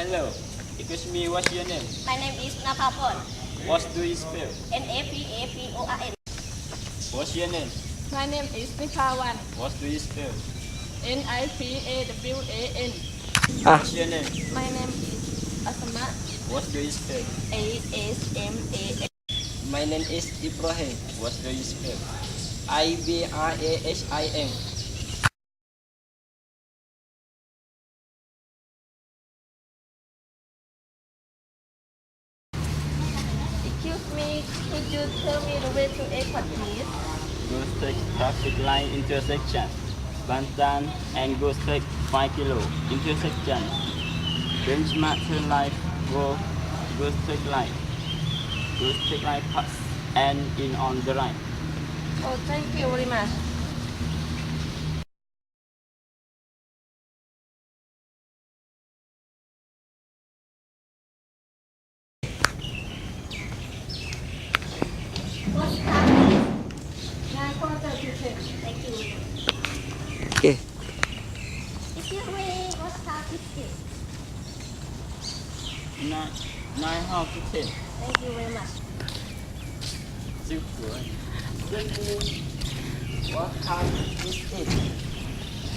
Hello, excuse me, what's your name? My name is Napapon. What do you spell? N A P A P O R N. What's your name? My name is Nipawan. What do you spell? N I P A W A N. Ah. What's your name? My name is Asma. What do you spell? A S M A N. My name is Ibrahim. What do you spell? I me, could you tell me the way to airport, please? Go straight traffic line intersection. Bantan and go straight 5 kilo intersection. Benchmark turn right, go, go straight line. Go straight line pass and in on the right. Oh, thank you very much. What's that? Nine quarter to ten. Thank you. Okay. Excuse me, what's that? Biscuit. Nine, nine half to ten. Thank you very much. Super. What time is it?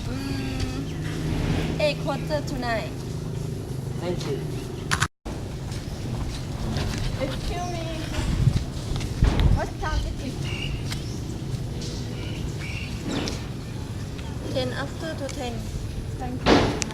Mm, eight quarter to nine. Thank you. Excuse me. 10 after to 10. Thank you.